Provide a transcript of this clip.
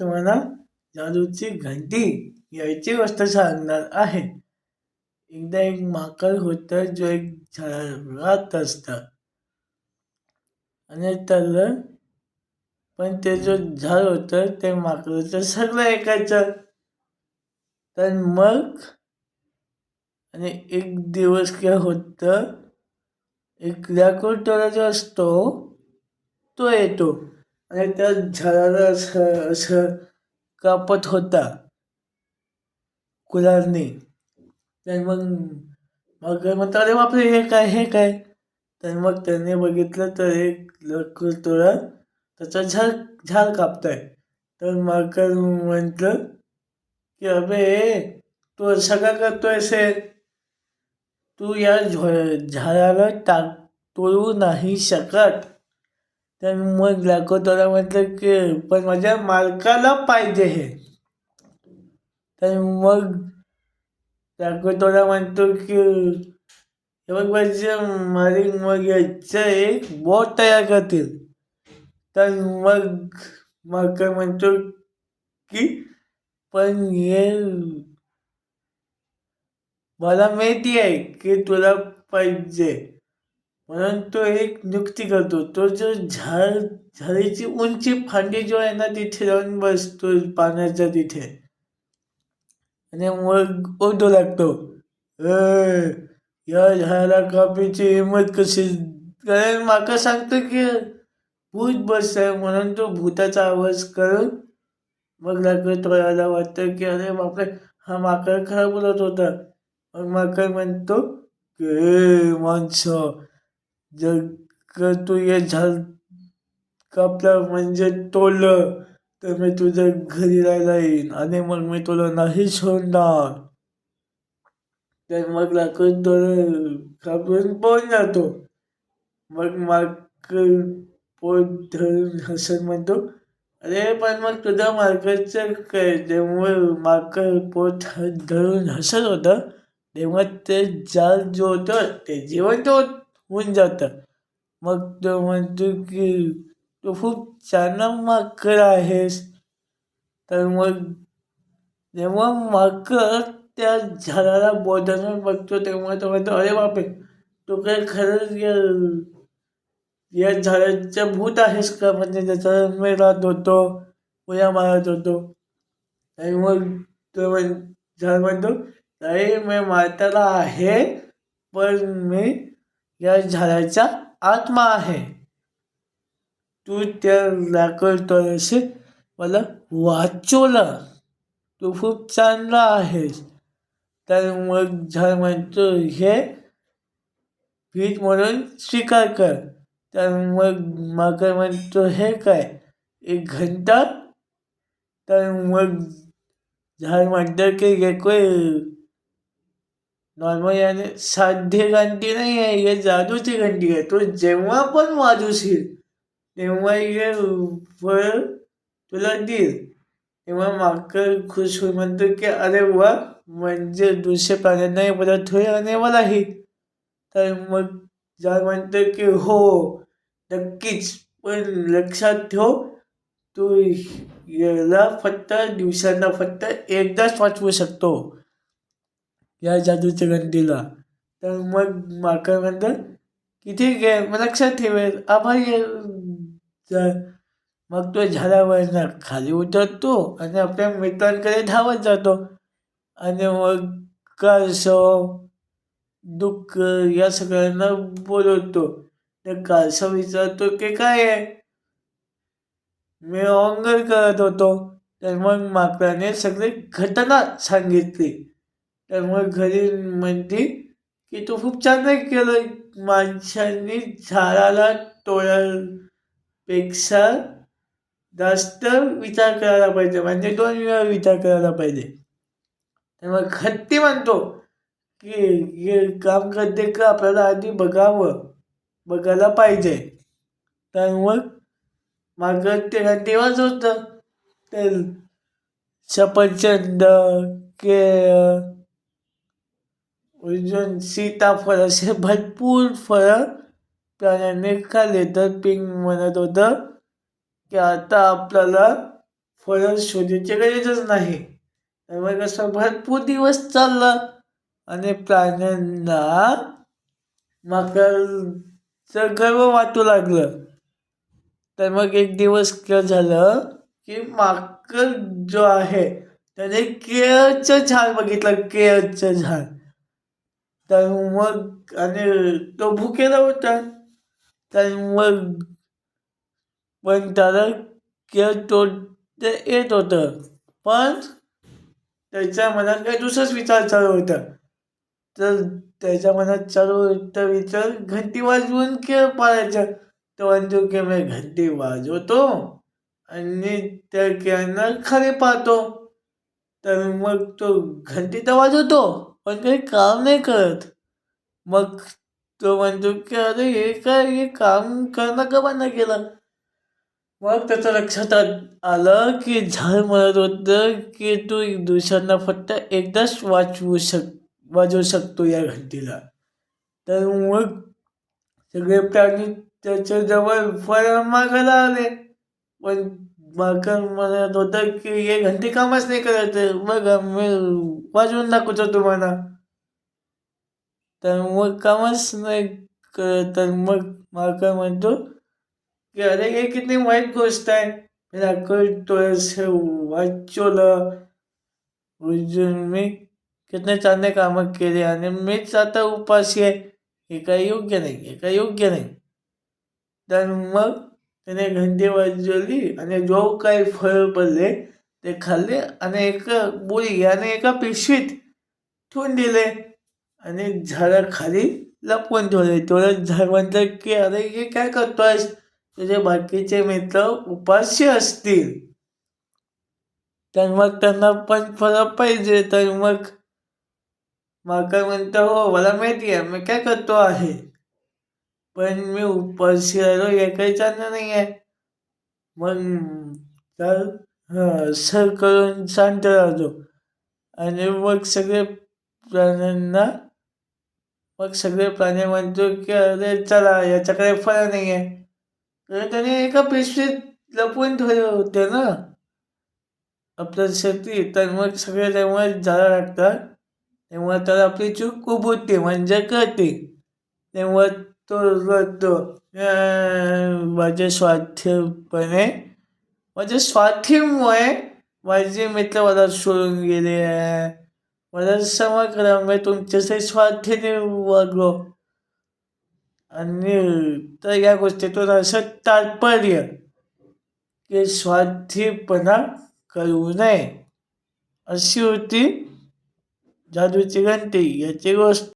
तुम्हाला जादूची घंटी याची गोष्ट सांगणार आहे. एकदा एक माकड होतं जो एक झाडात असतं. आणि त्याला पण ते जो झाड होतं ते माकडचं सगळं ऐकायचं. तर मग आणि एक दिवस काय होतं एक लाकूड जो असतो तो येतो. आणि त्या झाडाला असं असं कापत होता. कुलारने तर मग मग म्हणतो अरे बापरे हे काय हे काय? तर मग त्याने बघितलं तर एक लाकूड तोडा त्याचा झाड झाड कापताय. तर माकड म्हटलं की अबे तू असं का करतोय से तू या झाडाला टाक तोडू नाही शकत. तर मग दाखवताना म्हटलं की पण माझ्या मालकाला पाहिजे हे. तर मग दाखवताना म्हणतो की मग बघ मारी मग याचं एक बोट तयार करतील. तर मग मग म्हणतो की पण हे मला माहिती आहे की तुला पाहिजे. म्हणून तो एक नुकती करतो तो जो झाड झाडीची उंची फांदी जो आहे ना तिथे जाऊन बसतो पाण्याच्या तिथे. आणि मग ओढू लागतो. या झाडाला कापीची हिंमत कशी? कारण माका सांगतो की भूत बस आहे म्हणून तो भूताचा आवाज करून मग लागलं तो वाटतं की अरे बापरे हा माकड खराब बोलत होता. मग माकड म्हणतो की माणसं जर तू हे झाड कापलं म्हणजे तोडलं तर मी तुझ्या घरी राहायला येईन आणि मग मी तुला नाही सोडणार. तर मग लाकूड कापून पळून जातो. मग मार्क पोट धरून हसत म्हणतो अरे पण मग तुझ्या मार्केटचं काय? जेव्हा माग पोट धरून हसत होतं तेव्हा ते जाल जो होतं ते जिवंत होतं होऊन जातं. मग तो म्हणतो की तू खूप छान माकड आहेस. तर मग जेव्हा माकड त्या झाडाला बोधानं बघतो तेव्हा तो म्हणतो अरे बापे तू काय खरंच या झाडाच्या भूत आहेस का? म्हणजे त्याचा मी राहत होतो उया मारत होतो. आणि मग तो म्हण झाड म्हणतो नाही मी मारताला आहे पण मी या झाडाचा आत्मा आहे. तू त्या लाकड मला वाचवलं. तू खूप चांगला आहेस. तर मग झाड म्हणतो हे भीत म्हणून स्वीकार कर. तर मग माकर म्हणतो हे काय एक घंटा? तर मग झाड म्हणतं की एक नॉर्मल याने साध्य घंटी नाही आहे हे जादूची घंटी आहे. तो जेव्हा पण वाजूशील तेव्हा हे फळ तुला देईल. तेव्हा माकर खुश होईल म्हणतो की अरे वा म्हणजे दुसऱ्या प्राण्यांनाही परत होईल आणि मलाही तर मग जा म्हणतो की हो नक्कीच पण लक्षात ठेव तू याला फक्त दिवसांना फक्त एकदाच वाचवू शकतो. या जादूच्या गंडीला तर मग माकड म्हणतात की ठीक आहे मग लक्षात ठेवेल आभारी मग तो झाडावरनं खाली उतरतो आणि आपल्या मित्रांकडे धावत जातो. आणि मग कासव दुःख या सगळ्यांना बोलवतो. तर कासव विचारतो की काय आहे? मी ऑंगर करत होतो. तर मग माकडाने सगळी घटना सांगितली. तर मग घरी म्हणते की तू खूप छान नाही केलं माणसांनी झाडाला तोडापेक्षा जास्त विचार करायला पाहिजे. म्हणजे दोन वेळा विचार करायला पाहिजे. तर मग हत्ती म्हणतो की हे काम करते का आपल्याला आधी बघावं. बघायला पाहिजे. तर मग मागं ते तेव्हाच होतं. तर सफरचंद केळ अजून सीताफळ असे भरपूर फळं प्राण्यांनी खाल्ले तर पिंग म्हणत होतं की आता आपल्याला फळं शोधायची गरजच नाही. त्यामुळे कसं भरपूर दिवस चालला आणि प्राण्यांना माकडचं गर्व वाटू लागलं. तर मग एक दिवस काय झालं की माकड जो आहे त्याने केळचं झाड बघितलं केळचं झाड. तर मग आणि तो भुकेला होता तर मग पण त्याला केळ ते येत होतं. पण त्याच्या मनात काही दुसराच विचार चालू होता. तर त्याच्या मनात चालू होता विचार घंटी वाजवून केळ पाळायचा तो म्हणतो की मी घंटी वाजवतो आणि त्या खेळांना खरे पाहतो. तर मग तो घंटी तर वाजवतो. पण काही काम नाही करत. मग तो म्हणतो की अरे हे काय हे काम करणं का बंद केलं? मग त्याचं लक्षात आलं की झाड म्हणत होतं की तू दुसऱ्यांना फक्त एकदाच वाचवू शक वाजवू शकतो या घंटीला. तर मग सगळे प्राणी त्याच्याजवळ फळ मागायला आले. पण माकड म्हणत होतं की हे घंटी कामच नाही करत मग मी वाजवून दाखवतो तुम्हाला. तर मग कामच नाही करत. तर मग माका म्हणतो की अरे हे किती वाईट गोष्ट आहे. मी दाखवतोय वाचवलं. मी कितने चांगले कामं केले आणि मीच आता उपाशी आहे. हे काही योग्य नाही हे काही योग्य नाही. तर मग त्याने घंटी वाजवली आणि जो काही फळ पडले ते खाल्ले आणि एका बुळी आणि एका पिशवीत ठेवून दिले आणि झाडाखाली लपवून ठेवले तेवढं झाड म्हणतं की अरे हे काय करतोयस तुझे बाकीचे मित्र उपाशी असतील तर मग त्यांना पण फरक पाहिजे तर मग माका म्हणतो हो मला माहिती आहे मी काय करतो आहे पण मी उपाशी आलो हे काही नाही आहे मग तर हां सर करून शांत राहतो. आणि मग सगळे प्राण्यांना मग सगळे प्राणी म्हणतो की अरे चला याच्याकडे फळ नाही आहे तर त्याने एका पिशवीत लपवून ठेवले होते ना. आपल्या शेती तर मग सगळे तेव्हा झाडं लागतात तेव्हा तर आपली चूक खूप होते म्हणजे कळते. तेव्हा तो रडतो माझे स्वार्थीपणे माझ्या स्वार्थीमुळे माझे मित्र मला सोडून गेले. मला क्षमा करा मी तुमच्यासाठी स्वार्थीने वागलो. आणि तर या गोष्टीतून असं तात्पर्य की स्वार्थीपणा करू नये. अशी होती जादूची घंटी. याची गोष्ट